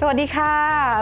สวัสดีค่ะ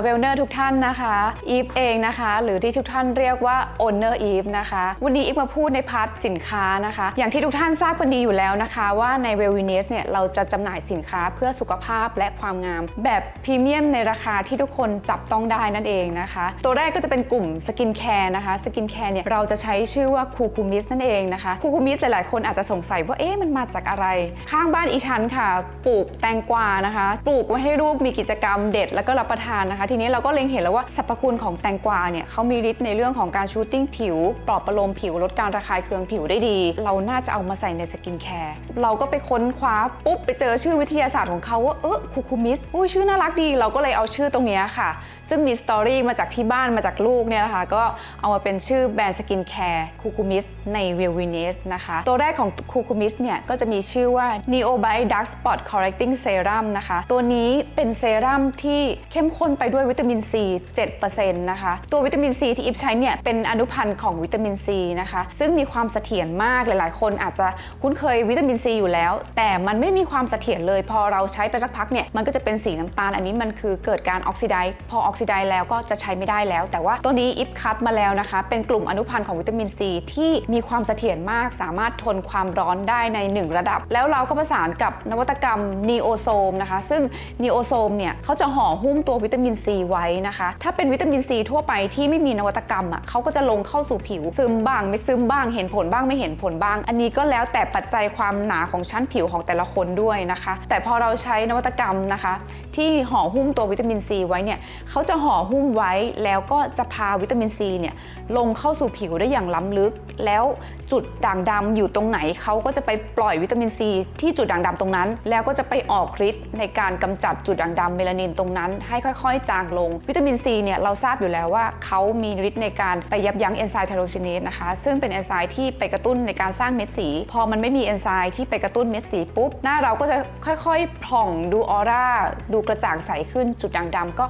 เวลเนอร์ทุกท่านนะคะอีฟเองนะคะ หรือที่ทุกท่านเรียกว่า Owner Eve นะคะ วันนี้อีฟมาพูดในพาร์ทสินค้านะคะ อย่างที่ทุกท่านทราบกันดีอยู่แล้วนะคะ ว่าใน w e l l n e s s เนี่ยเราจะจำหน่ายสินค้าเพื่อสุขภาพและความงาม แบบพรีเมียมในราคาที่ทุกคนจับต้องได้นั่นเองนะคะ ตัวแรกก็จะเป็นกลุ่มสกินแคร์นะคะสกินแคร์เนี่ยเราจะใช้ชื่อว่าคูคูมิสนั่นเองนะคะคูคูมิสหลายๆ คนอาจจะสงสัยว่าเอ๊ะมันมาจากอะไร ข้างบ้านอีชันค่ะ ปลูกแตงกวานะคะ ปลูกไว้ให้ลูกมีกิจกรรมเด็ดแล้วก็รับประทานนะคะ ทีนี้เราก็เล็งเห็นแล้วว่าสรรพคุณของแตงกวาเนี่ยเขามีฤทธิ์ในเรื่องของการชูตติ้งผิว ปลอบประโลมผิวลดการระคายเคืองผิวได้ดี เราน่าจะเอามาใส่ในสกินแคร์เราก็ไปค้นคว้าปุ๊บไปเจอชื่อวิทยาศาสตร์ของเขาว่าเออคูคูมิสอุ้ยชื่อน่ารักดี เราก็เลยเอาชื่อตรงนี้ค่ะ ซึ่งมีสตอรี่มาจากที่บ้านมาจากลูกเนี่ยนะคะก็เอามาเป็นชื่อแบรนด์สกินแคร์คูคูมิสใน w i l w i n e s นะคะตัวแรกของคูคูมิสเนี่ยก็จะมีชื่อว่า Neobite Dark Spot Correcting Serum นะคะ ตัวนี้เป็นเซรั่มที่เข้มข้นไปด้วยวิตามินซี7%นะคะ ตัววิตามินซีที่อิฟใช้เนี่ยเป็นอนุพันธ์ของวิตามินซีนะคะ ซึ่งมีความเสถียรมากหลาย ๆ คนอาจจะคุ้นเคยวิตามินซีอยู่แล้ว แต่มันไม่มีความเสถียรเลย พอเราใช้ไปสักพักเนี่ยมันก็จะเป็นสีน้ำตาลอันนี้มันคือเกิดการออกซิไดซ์พอออกซิไดซ์แล้วก็จะใช้ไม่ได้แล้ว แต่ว่าตัวนี้อิฟคัดมาแล้วนะคะ เป็นกลุ่มอนุพันธ์ของวิตามินซีที่มีความเสถียรมาก สามารถทนความร้อนได้ใน 1 ระดับ แล้วเราก็ประสานกับนวัตกรรมนีโอโซมนะคะ ซึ่งนีโอโซมเนี่ยเขาจะห่อหุ้มตัววิตามินซีไว้นะคะ ถ้าเป็นวิตามินซีทั่วไปที่ไม่มีนวัตกรรมอะเขาก็จะลงเข้าสู่ผิว ซึมบ้างไม่ซึมบ้างเห็นผลบ้างไม่เห็นผลบ้าง อันนี้ก็แล้วแต่ปัจจัยความหนาของชั้นผิวของแต่ละคนด้วยนะคะ แต่พอเราใช้นวัตกรรมนะคะ ที่ห่อหุ้มตัววิตามินซีไว้เนี่ยเขาจะห่อหุ้มไว้แล้วก็จะพาวิตามินซีเนี่ยลงเข้าสู่ผิวได้อย่างล้ำลึก แล้วจุดด่างดำอยู่ตรงไหนเขาก็จะไปปล่อยวิตามินซีที่จุดด่างดำตรงนั้น แล้วก็จะไปออกฤทธิ์ในการกำจัดจุดด่างดำเมลานินตรงนั้นให้ค่อยๆ จางลง วิตามินซีเนี่ยเราทราบอยู่แล้วว่าเขามีฤทธิ์ในการไปยับยั้งเอนไซม์ไทโรชิเนสนะคะซึ่งเป็นเอนไซม์ที่ไปกระตุ้นในการสร้างเม็ดสี พอมันไม่มีเอนไซม์ที่ไปกระตุ้นเม็ดสีปุ๊บ หน้าเราก็จะค่อยๆผ่องดูออร่าดูกระจ่างใสขึ้นจุดด่างดำก็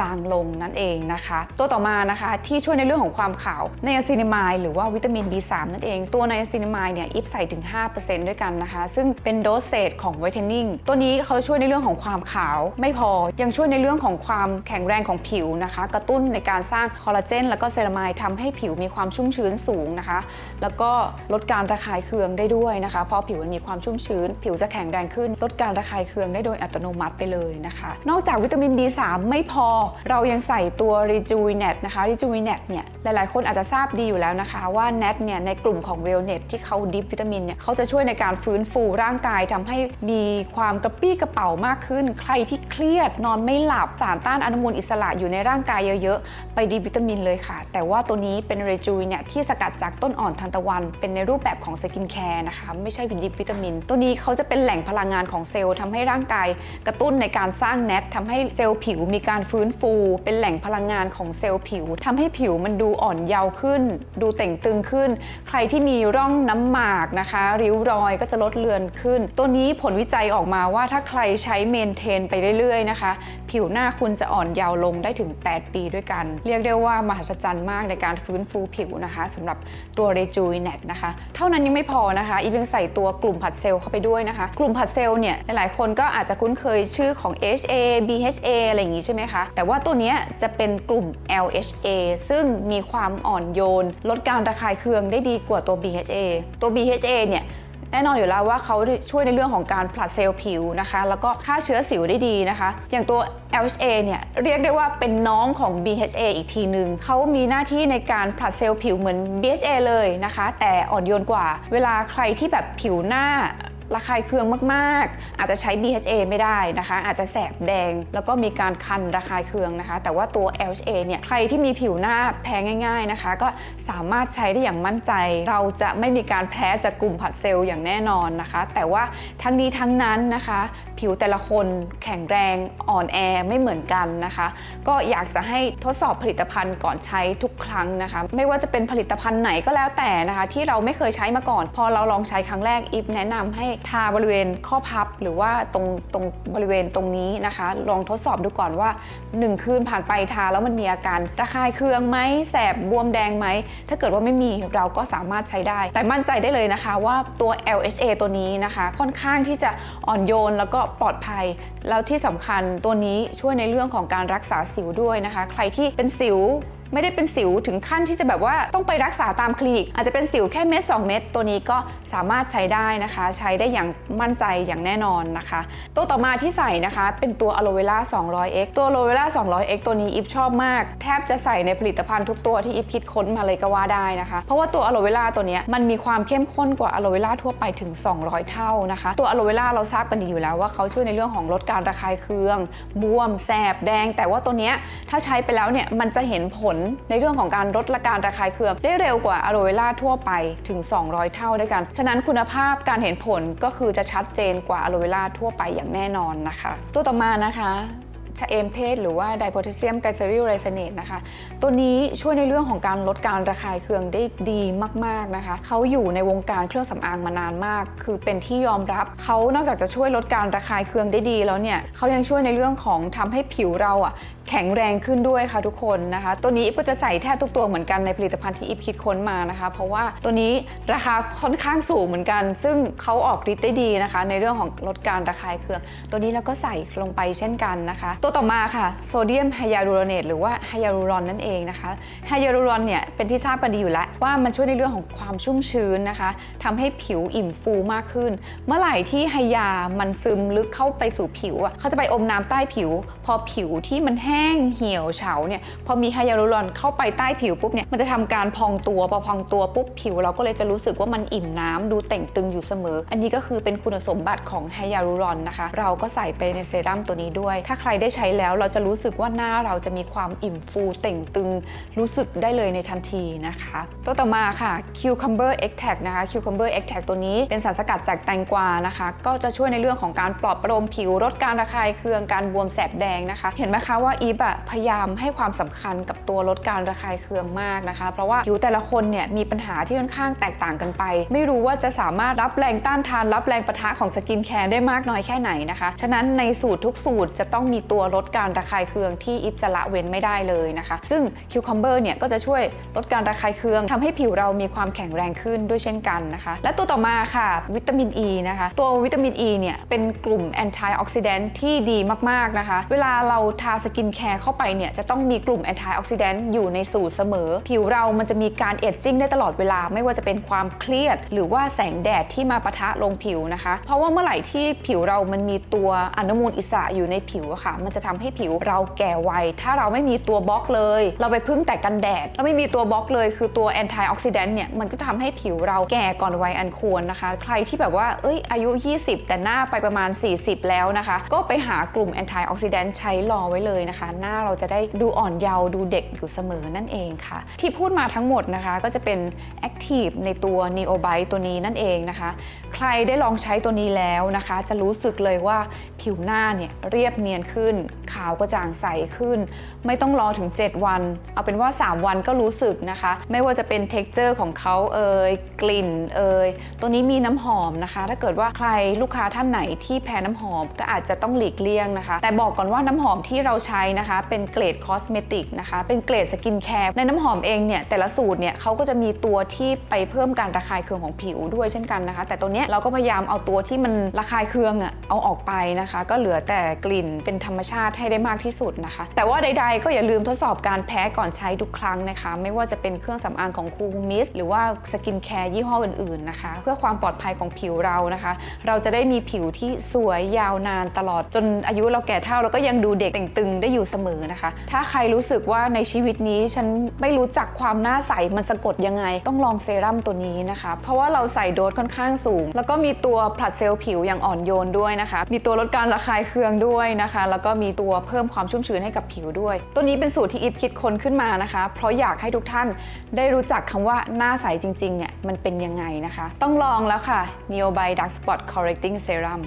จางลงนั่นเองนะคะ ตัวต่อมานะคะที่ช่วยในเรื่องของความขาวไนอาซินิมายหรือว่าวิตามิน B3 นั่นเอง ตัวไนอาซินิมายเนี่ยอิฟใส่ถึง 5%ด้วยกันนะคะ ซึ่งเป็นโดสเซจของไวท์เทนนิ่งตัวนี้เขาช่วยในเรื่องของความขาวไม่พอยังช่วยในเรื่องของความแข็งแรงของผิวนะคะ กระตุ้นในการสร้างคอลลาเจนแล้วก็เซรามายทำให้ผิวมีความชุ่มชื้นสูงนะคะ แล้วก็ลดการระคายเคืองได้ด้วยนะคะ เพราะผิวมันมีความชุ่มชื้น ผิวจะแข็งแรงขึ้น ลดการระคายเคืองได้โดยอัตโนมัติไปเลยนะคะ นอกจากวิตามิน B3 ไม่พอเรายังใส่ตัว r e j u v e n a t นะคะ r e j u v e n a t เนี่ยหลายๆ คนอาจจะทราบดีอยู่แล้วนะคะ ว่า NAT เนี่ยในกลุ่มของ Wellness ที่เขาดิฟวิตามินเนี่ยเขาจะช่วยในการฟื้นฟูร่างกายทำให้มีความกระปี้กระเป๋ามากขึ้น ใครที่เครียดนอนไม่หลับสารต้านอนุมูลอิสระอยู่ในร่างกายเยอะๆ ไปดิฟวิตามินเลยค่ะ แต่ว่าตัวนี้เป็น Rejuvenate ที่สกัดจากต้นอ่อนทานตะวัน เป็นในรูปแบบของสกินแคร์นะคะ ไม่ใช่เป็นดิฟวิตามิน ตัวนี้เขาจะเป็นแหล่งพลังงานของเซลล์ทำให้ร่างกายกระตุ้นในการสร้างแนททำให้เซลล์ผิวมีการฟื้นฟู เป็นแหล่งพลังงานของเซลล์ผิวทำให้ผิวมันดูอ่อนเยาว์ขึ้น ดูเต่งตึงขึ้น ใครที่มีร่องน้ำหมากนะคะ ริ้วรอยก็จะลดเลือนขึ้น ตัวนี้ผลวิจัยออกมาว่าถ้าใครใช้เมนเทนไปเรื่อยๆนะคะผิวหน้าคุณจะอ่อนเยาว์ลงได้ถึง 8 ปีด้วยกัน เรียกได้ว่ามหัศจรรย์มากในการฟื้นฟูผิวนะคะสำหรับตัว Rejuvenate นะคะ เท่านั้นยังไม่พอนะคะ อีฟยังใส่ตัวกลุ่มผัดเซลล์เข้าไปด้วยนะคะ กลุ่มผัดเซลล์เนี่ยหลายๆคนก็อาจจะคุ้นเคยชื่อของ HA BHA อะไรอย่างงี้ใช่ไหมคะ แต่ว่าตัวนี้จะเป็นกลุ่ม LHA ซึ่งมีความอ่อนโยน ลดการระคายเคืองได้ดีกว่าตัว BHA ตัว BHA เนี่ย แน่นอนอยู่แล้วว่าเขาช่วยในเรื่องของการผลัดเซลล์ผิวนะคะ แล้วก็ฆ่าเชื้อสิวได้ดีนะคะ อย่างตัว LHA เนี่ยเรียกได้ว่าเป็นน้องของ BHA อีกทีหนึ่งเขามีหน้าที่ในการผลัดเซลล์ผิวเหมือน BHA เลยนะคะ แต่อ่อนโยนกว่า เวลาใครที่แบบผิวหน้า ระคายเคืองมากๆ อาจจะใช้ BHA ไม่ได้นะคะ อาจจะแสบแดง แล้วก็มีการคันระคายเคืองนะคะ แต่ว่าตัว LHA เนี่ยใครที่มีผิวหน้าแพ้ง่าย ๆนะคะ ก็สามารถใช้ได้อย่างมั่นใจ เราจะไม่มีการแพ้จากกลุ่มผัดเซลล์อย่างแน่นอนนะคะ แต่ว่าทั้งนี้ทั้งนั้นนะคะ ผิวแต่ละคนแข็งแรงอ่อนแอไม่เหมือนกันนะคะ ก็อยากจะให้ทดสอบผลิตภัณฑ์ก่อนใช้ทุกครั้งนะคะ ไม่ว่าจะเป็นผลิตภัณฑ์ไหนก็แล้วแต่นะคะ ที่เราไม่เคยใช้มาก่อน พอเราลองใช้ครั้งแรกอีฟแนะนำให้ทาบริเวณข้อพับหรือว่าตรงตรงบริเวณตรงนี้นะคะ ลองทดสอบดูก่อนว่า 1 คืนผ่านไปทาแล้วมันมีอาการระคายเคืองไหมแสบบวมแดงไหม ถ้าเกิดว่าไม่มีเราก็สามารถใช้ได้ แต่มั่นใจได้เลยนะคะว่าตัว LHA ตัวนี้นะคะ ค่อนข้างที่จะอ่อนโยนแล้วก็ปลอดภัย แล้วที่สำคัญตัวนี้ช่วยในเรื่องของการรักษาสิวด้วยนะคะ ใครที่เป็นสิว ไม่ได้เป็นสิวถึงขั้นที่จะแบบว่าต้องไปรักษาตามคลินิก อาจจะเป็นสิวแค่เม็ด2เม็ดตัวนี้ก็สามารถใช้ได้นะคะ ใช้ได้อย่างมั่นใจอย่างแน่นอนนะคะ ตัวต่อมาที่ใส่นะคะ เป็นตัว aloe vera 200x ตัว aloe vera 200x ตัวนี้อิฟชอบมาก แทบจะใส่ในผลิตภัณฑ์ทุกตัวที่อิฟคิดค้นมาเลยก็ว่าได้นะคะ เพราะว่าตัว aloe vera ตัวนี้มันมีความเข้มข้นกว่า aloe vera ทั่วไปถึง 200 เท่านะคะ ตัว aloe vera เราทราบกันดีอยู่แล้วว่าเขาช่วยในเรื่องของลดการระคายเคือง บวม แสบ แดง แต่ว่าตัวนี้ถ้าใช้ไปแล้วเนี่ยมันจะเห็นผลในเรื่องของการลดละการระคายเคืองได้เร็วกว่าอะโลเวล่าทั่วไปถึง 200 เท่าด้วยกัน ฉะนั้นคุณภาพการเห็นผลก็คือจะชัดเจนกว่าอะโลเวล่าทั่วไปอย่างแน่นอนนะคะ ตัวต่อมานะคะ ชะเอมเทศ หรือว่าไดโพแทสเซียมไกลเซอริลไรเซเนตนะคะ ตัวนี้ช่วยในเรื่องของการลดการระคายเคืองได้ดีมากๆนะคะ เขาอยู่ในวงการเครื่องสำอางมานานมาก คือเป็นที่ยอมรับ เขานอกจากจะช่วยลดการระคายเคืองได้ดีแล้วเนี่ยเขายังช่วยในเรื่องของทำให้ผิวเราอะแข็งแรงขึ้นด้วยค่ะทุกคนนะคะ ตัวนี้อิฟก็จะใส่แทบทุกตัวเหมือนกันในผลิตภัณฑ์ที่อิฟคิดค้นมานะคะ เพราะว่าตัวนี้ราคาค่อนข้างสูงเหมือนกัน ซึ่งเขาออกฤทธิ์ได้ดีนะคะ ในเรื่องของลดการระคายเคือง ตัวนี้เราก็ใส่ลงไปเช่นกันนะคะตัวต่อมาค่ะโซเดียมไฮยาลูโรเนตหรือว่าไฮยาลูรอนนั่นเองนะคะไฮยาลูรอนเนี่ยเป็นที่ทราบกันดีอยู่แล้ว ว่ามันช่วยในเรื่องของความชุ่มชื้นนะคะทำให้ผิวอิ่มฟูมากขึ้น เมื่อไหร่ที่ไฮยามันซึมลึกเข้าไปสู่ผิวอะเขาจะไปอมน้ำใต้ผิว พอผิวที่มันแห้งเหี่ยวเฉาเนี่ยพอมีไฮยาลูรอนเข้าไปใต้ผิวปุ๊บเนี่ยมันจะทำการพองตัวพอพองตัวปุ๊บผิว เราก็เลยจะรู้สึกว่ามันอิ่มน้ำดูเต่งตึงอยู่เสมอ อันนี้ก็คือเป็นคุณสมบัติของไฮยาลูรอนนะคะ เราก็ใส่ไปในเซรั่มตัวนี้ด้วย ถ้าใครได้ใช้แล้วเราจะรู้สึกว่าหน้าเราจะมีความอิ่มฟูเต่งตึง รู้สึกได้เลยในทันทีนะคะ ตัวต่อมาค่ะ cucumber extract นะคะ cucumber extract ตัวนี้เป็นสารสกัดจากแตงกวานะคะ ก็จะช่วยในเรื่องของการปลอบประโลมผิวลดการระคายเคืองการบวมแสบแดงนะคะ เห็นไหมคะว่าอีฟอะพยายามให้ความสำคัญกับตัวลดการระคายเคืองมากนะคะ เพราะว่าผิวแต่ละคนเนี่ยมีปัญหาที่ค่อนข้างแตกต่างกันไป ไม่รู้ว่าจะสามารถรับแรงต้านทาน รับแรงปะทะของสกินแคร์ได้มากน้อยแค่ไหนนะคะ ฉะนั้นในสูตรทุกสูตรจะต้องมีตัวลดการระคายเคืองที่อีฟจะละเว้นไม่ได้เลยนะคะ ซึ่งคิวคัมเบอร์เนี่ยก็จะช่วยลดการระคายเคืองทำให้ผิวเรามีความแข็งแรงขึ้นด้วยเช่นกันนะคะ และตัวต่อมาค่ะวิตามินอ e ีนะคะ ตัววิตามินอ e ีเนี่ยเป็นกลุ่มแอนตี้ออกซิแดนท์ที่ดีมากๆนะคะ เวลาเราทาสกินแคร์เข้าไปเนี่ยจะต้องมีกลุ่มแอนตี้ออกซิแดนต์อยู่ในสูตรเสมอ ผิวเรามันจะมีการเอจจิ้งได้ตลอดเวลา ไม่ว่าจะเป็นความเครียด หรือว่าแสงแดดที่มาปะทะลงผิวนะคะ เพราะว่าเมื่อไหร่ที่ผิวเรามันมีตัวอนุมูลอิสระอยู่ในผิวอะค่ะมันจะทำให้ผิวเราแก่ไว ถ้าเราไม่มีตัวบล็อกเลย เราไปพึ่งแต่กันแดดแล้วไม่มีตัวบล็อกเลย คือตัวแอนตี้ออกซิแดนต์เนี่ย มันก็ทำให้ผิวเราแก่ก่อนวัยอันควรนะคะ ใครที่แบบว่า เอ้ย อายุ 20 แต่หน้าไปประมาณ 40 แล้วนะคะ ก็ไปหากลุ่มแอนตี้ออกซิแดนต์ใช้รอไว้เลยนะคะ หน้าเราจะได้ดูอ่อนเยาว์ดูเด็กอยู่เสมอนั่นเองค่ะ ที่พูดมาทั้งหมดนะคะ ก็จะเป็นแอคทีฟในตัว Neo b i t e ตัวนี้นั่นเองนะคะใครได้ลองใช้ตัวนี้แล้วนะคะ จะรู้สึกเลยว่าผิวหน้าเนี่ยเรียบเนียนขึ้น ขาวกระจ่างใสขึ้น ไม่ต้องรอถึง 7 วัน เอาเป็นว่า 3 วันก็รู้สึกนะคะ ไม่ว่าจะเป็น t e x t อร์ของเขาเอ่ยกลิ่นเอ่ยตัวนี้มีน้ำหอมนะคะ ถ้าเกิดว่าใครลูกค้าท่านไหนที่แพ้น้ำหอมก็อาจจะต้องหลีกเลี่ยงนะคะ แต่บอกก่อนว่าน้ำหอมที่เราใช้นะคะ เป็นเกรดคอสเมติกนะคะ เป็นเกรดสกินแคร์ในน้ำหอมเองเนี่ยแต่ละสูตรเนี่ยเขาก็จะมีตัวที่ไปเพิ่มการระคายเคืองของผิวด้วยเช่นกันนะคะ แต่ตัวเนี้ยเราก็พยายามเอาตัวที่มันระคายเคืองอะเอาออกไปนะคะ ก็เหลือแต่กลิ่นเป็นธรรมชาติให้ได้มากที่สุดนะคะ แต่ว่าใด ๆ ก็อย่าลืมทดสอบการแพ้ก่อนใช้ทุกครั้งนะคะ ไม่ว่าจะเป็นเครื่องสำอางของคูมิสหรือว่าสกินแคร์ยี่ห้ออื่นๆนะคะ เพื่อความปลอดภัยของผิวเรานะคะ เราจะได้มีผิวที่สวยยาวนานตลอดจนอายุเราแก่เท่าเราก็ยังดูเด็กแต่งตึงได้อยู่เสมอนะคะ ถ้าใครรู้สึกว่าในชีวิตนี้ฉันไม่รู้จักความหน้าใสมันสะกดยังไง ต้องลองเซรั่มตัวนี้นะคะ เพราะว่าเราใส่โดสค่อนข้างสูงแล้วก็มีตัวผลัดเซลล์ผิวอย่างอ่อนโยนด้วยนะคะ มีตัวลดการระคายเคืองด้วยนะคะ แล้วก็มีตัวเพิ่มความชุ่มชื้นให้กับผิวด้วย ตัวนี้เป็นสูตรที่อิฟคิดค้นขึ้นมานะคะ เพราะอยากให้ทุกท่านได้รู้จักคำว่าหน้าใสจริงๆเนี่ยมันเป็นยังไงนะคะ ต้องลองแล้วค่ะ Neo by Dark Spot Correcting Serum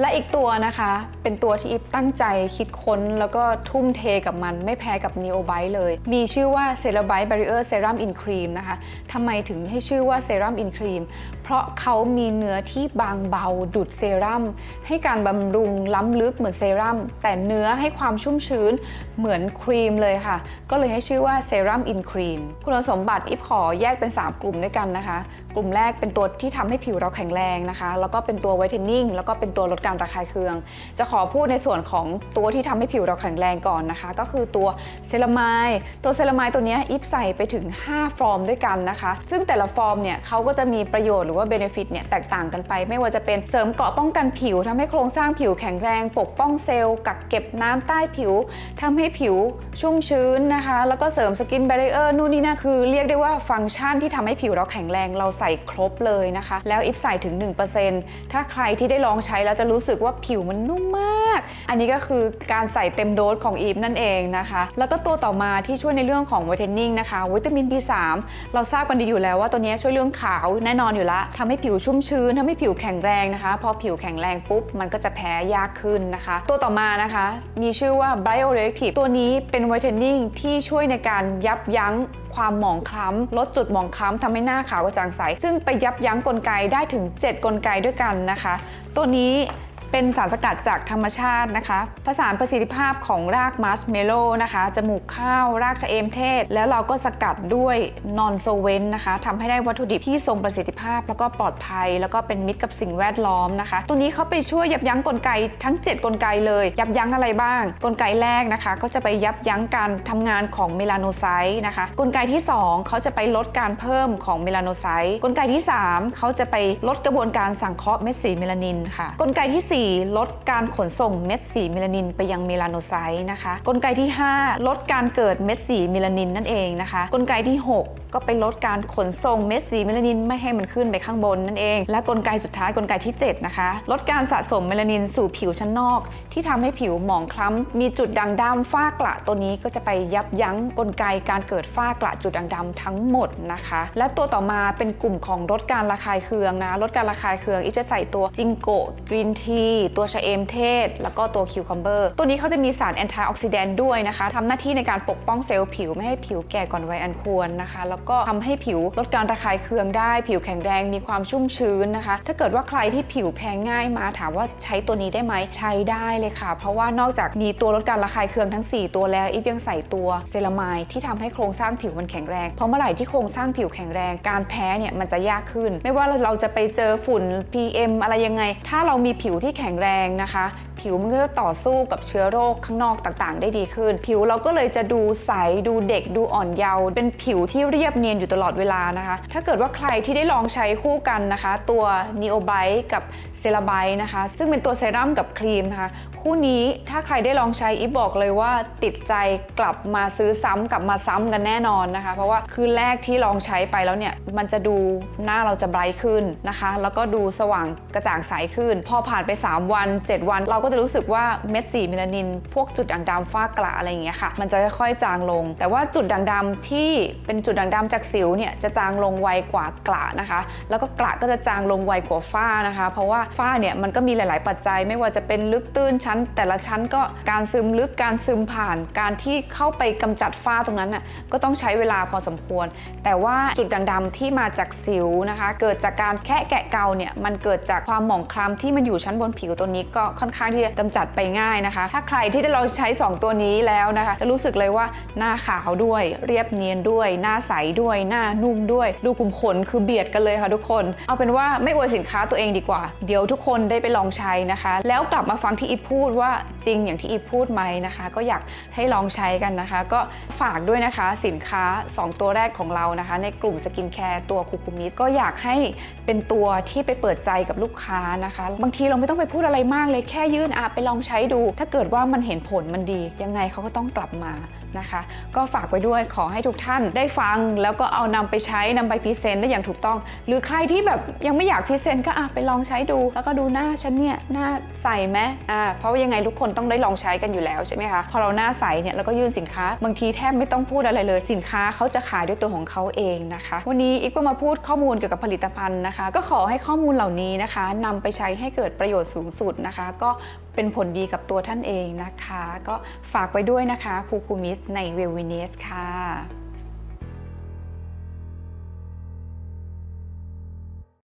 และอีกตัวนะคะ เป็นตัวที่อิฟตั้งใจคิดค้นแล้วก็ทุ่มเทกับมันไม่แพ้กับ Neo b i t e เลย มีชื่อว่า c e r a b i t e Barrier Serum in Cream นะคะทำไมถึงให้ชื่อว่า Serum in Cream เพราะเขามีเนื้อที่บางเบาดุดเซรั่มให้การบำรุงล้ำลึกเหมือนเซรั่มแต่เนื้อให้ความชุ่มชื้นเหมือนครีมเลยค่ะ ก็เลยให้ชื่อว่าเซรั่มอินครีมคุณสมบัติอิฟขอแยกเป็น 3 กลุ่มด้วยกันนะคะกลุ่มแรกเป็นตัวที่ทำให้ผิวเราแข็งแรงนะคะ แล้วก็เป็นตัวไวท์เทนนิ่งแล้วก็เป็นตัวลดการระคายเคือง จะขอพูดในส่วนของตัวที่ทำให้ผิวเราแข็งแรงก่อนนะคะ ก็คือตัวเซรามายตัวเซรามายตัวนี้อิฟใส่ไปถึง 5 ฟอร์มด้วยกันนะคะ ซึ่งแต่ละฟอร์มเนี่ยเขาก็จะมีประโยชน์หรือว่าเบเนฟิตเนี่ยแตกต่างกันไป ไม่ว่าจะเป็นเสริมเกราะป้องกันผิวทำให้โครงสร้างผิวแข็งแรง ปกป้องเซลล์กักเก็บน้ำใต้ผิวทำให้ผิวชุ่มชื้นนะคะ แล้วก็เสริมสกินแบรเออร์นู่นนี่นั่นคือ เรียกได้ว่าฟังก์ชันที่ทำให้ผิวเราแข็งแรงเราใส่ครบเลยนะคะ แล้วอิฟใส่ถึง 1%ถ้าใครที่ได้ลองใช้แล้วจะรู้สึกว่าผิวมันนุ่มมาก อันนี้ก็คือการใส่เต็มโดสของอีฟนั่นเองนะคะ แล้วก็ตัวต่อมาที่ช่วยในเรื่องของวิตามินนะคะวิตามิน B3 เราทราบกันดีอยู่แล้วว่าตัวนี้ช่วยเรื่องขาวแน่นอนอยู่ละทำให้ผิวชุ่มชื้นทำให้ผิวแข็งแรงนะคะ พอผิวแข็งแรงปุ๊บ มันก็จะแพ้ยากขึ้นนะคะ ตัวต่อมานะคะ มีชื่อว่า Bioreactive ตัวนี้เป็นวิตามินที่ช่วยในการยับยั้งความหมองคล้ำลดจุดหมองคล้ำทำให้หน้าขาวกระจ่างใส ซึ่งไปยับยั้งกลไกได้ถึง 7 กลไกด้วยกันนะคะ ตัวนี้ เป็นสารสกัดจากธรรมชาตินะคะผสานประสิทธิภาพของรากมัชเมโลนะคะจมูกข้าวรากชะเอมเทศ แล้วเราก็สกัดด้วยนอนโซเวนนะคะทำให้ได้วัตถุดิบที่ทรงประสิทธิภาพ แล้วก็ปลอดภัย แล้วก็เป็นมิตรกับสิ่งแวดล้อมนะคะ ตัวนี้เขาไปช่วยยับยั้งกลไกทั้ง 7 กลไกเลย ยับยั้งอะไรบ้าง กลไกแรกนะคะ ก็จะไปยับยั้งการทำงานของเมลาโนไซต์นะคะ กลไกที่ 2 เขาจะไปลดการเพิ่มของเมลาโนไซต์กลไกที่ 3 เขาจะไปลดกระบวนการสังเคราะห์เม็ดสีเมลานินค่ะ กลไกทีสี่4 ลดการขนส่งเม็ดสีเมลานินไปยังเมลาโนไซต์นะคะ กลไกที่ 5 ลดการเกิดเม็ดสีเมลานินนั่นเองนะคะ กลไกที่ 6 ก็ไปลดการขนส่งเม็ดสีเมลานินไม่ให้มันขึ้นไปข้างบนนั่นเอง และกลไกสุดท้ายกลไกที่ 7 นะคะ ลดการสะสมเมลานินสู่ผิวชั้นนอก ที่ทำให้ผิวหมองคล้ำมีจุดด่างดำฝ้ากระตัวนี้ก็จะไปยับยั้งกลไกการเกิดฝ้ากระจุดด่างดำทั้งหมดนะคะ และตัวต่อมาเป็นกลุ่มของลดการระคายเคืองนะลดการระคายเคืองอีฟจะใส่ตัวจิงโกกรีนทีตัวชะเอมเทศ แล้วก็ตัวคิวคัมเบอร์ ตัวนี้เขาจะมีสารแอนตี้ออกซิแดนต์ด้วยนะคะทำหน้าที่ในการปกป้องเซลล์ผิวไม่ให้ผิวแก่ก่อนวัยอันควรนะคะ แล้วก็ทำให้ผิวลดการระคายเคืองได้ ผิวแข็งแรงมีความชุ่มชื้นนะคะ ถ้าเกิดว่าใครที่ผิวแพ้ง่ายมาถามว่าใช้ตัวนี้ได้ไหมใช้ได้เลยค่ะ เพราะว่านอกจากมีตัวลดการระคายเคืองทั้ง 4 ตัวแล้วอีฟยังใส่ตัวเซรามายที่ทำให้โครงสร้างผิวมันแข็งแรงเพราะเมื่อไหร่ที่โครงสร้างผิวแข็งแรง การแพ้เนี่ยมันจะยากขึ้น ไม่ว่าเราจะไปเจอฝุ่น PM อะไรยังไง ถ้าเรามีผิวที่แข็งแรงนะคะ ผิวมันก็จะต่อสู้กับเชื้อโรคข้างนอกต่างๆ ได้ดีขึ้น ผิวเราก็เลยจะดูใสดูเด็กดูอ่อนเยาว์เป็นผิวที่เรียบเนียนอยู่ตลอดเวลานะคะ ถ้าเกิดว่าใครที่ได้ลองใช้คู่กันนะคะ ตัว Neo b i t e กับเซราไบนะคะ ซึ่งเป็นตัวเซรั่มกับครีมนะคะ คู่นี้ถ้าใครได้ลองใช้อีฟบอกเลยว่าติดใจกลับมาซื้อซ้ำกลับมาซ้ำกันแน่นอนนะคะ เพราะว่าคืนแรกที่ลองใช้ไปแล้วเนี่ยมันจะดูหน้าเราจะไบรท์ขึ้นนะคะ แล้วก็ดูสว่างกระจ่างใสขึ้น พอผ่านไป 3 วัน 7 วัน เราก็จะรู้สึกว่าเม็ดสีเมลานิน พวกจุดด่างดำฝ้ากระอะไรอย่างเงี้ยค่ะ มันจะค่อยๆจางลง แต่ว่าจุดด่างดำที่เป็นจุดด่างดำจากสิวเนี่ยจะจางลงไวกว่ากระนะคะ แล้วก็กระก็จะจางลงไวกว่าฝ้านะคะ เพราะว่าฝ้าเนี่ยมันก็มีหลาย ๆ ปัจจัยไม่ว่าจะเป็นลึกตื้นชน แต่ละชั้นก็การซึมลึกการซึมผ่าน การที่เข้าไปกำจัดฝ้าตรงนั้นน่ะก็ต้องใช้เวลาพอสมควร แต่ว่าจุดด่างดำที่มาจากสิวนะคะ เกิดจากการแค่แกะเกาเนี่ยมันเกิดจากความหมองคล้ำที่มันอยู่ชั้นบนผิวตัวนี้ก็ค่อนข้างที่จะกำจัดไปง่ายนะคะ ถ้าใครที่ได้เราใช้ 2 ตัวนี้แล้วนะคะ จะรู้สึกเลยว่าหน้าขาวด้วย เรียบเนียนด้วย หน้าใสด้วย หน้านุ่มด้วย ดูกลุ่มขนคือเบียดกันเลยค่ะทุกคน เอาเป็นว่าไม่อวยสินค้าตัวเองดีกว่า เดี๋ยวทุกคนได้ไปลองใช้นะคะ แล้วกลับมาฟังที่อีฟพูดว่าจริงอย่างที่อีฟพูดไหมนะคะ ก็อยากให้ลองใช้กันนะคะ ก็ฝากด้วยนะคะสินค้า 2 ตัวแรกของเรานะคะ ในกลุ่มสกินแคร์ตัวคูคูมิสก็อยากให้เป็นตัวที่ไปเปิดใจกับลูกค้านะคะ บางทีเราไม่ต้องไปพูดอะไรมากเลยแค่ยื่นอาไปลองใช้ดู ถ้าเกิดว่ามันเห็นผลมันดี ยังไงเขาก็ต้องกลับมา นะคะ ก็ฝากไว้ด้วยขอให้ทุกท่านได้ฟัง แล้วก็เอานำไปใช้นำไปพรีเซนต์ได้อย่างถูกต้อง หรือใครที่แบบยังไม่อยากพรีเซนต์ก็อะไปลองใช้ดู แล้วก็ดูหน้าฉันเนี่ยหน้าใสไหมอ่าเพราะว่ายังไงทุกคนต้องได้ลองใช้กันอยู่แล้วใช่ไหมคะพอเราหน้าใสเนี่ยแล้วก็ยื่นสินค้า บางทีแทบไม่ต้องพูดอะไรเลย สินค้าเขาจะขายด้วยตัวของเขาเองนะคะ วันนี้อีกก็มาพูดข้อมูลเกี่ยวกับผลิตภัณฑ์นะคะ ก็ขอให้ข้อมูลเหล่านี้นะคะนำไปใช้ให้เกิดประโยชน์สูงสุดนะคะ ก็เป็นผลดีกับตัวท่านเองนะคะ ก็ฝากไว้ด้วยนะคะคูคูมิสในเวลวินเนสค่ะ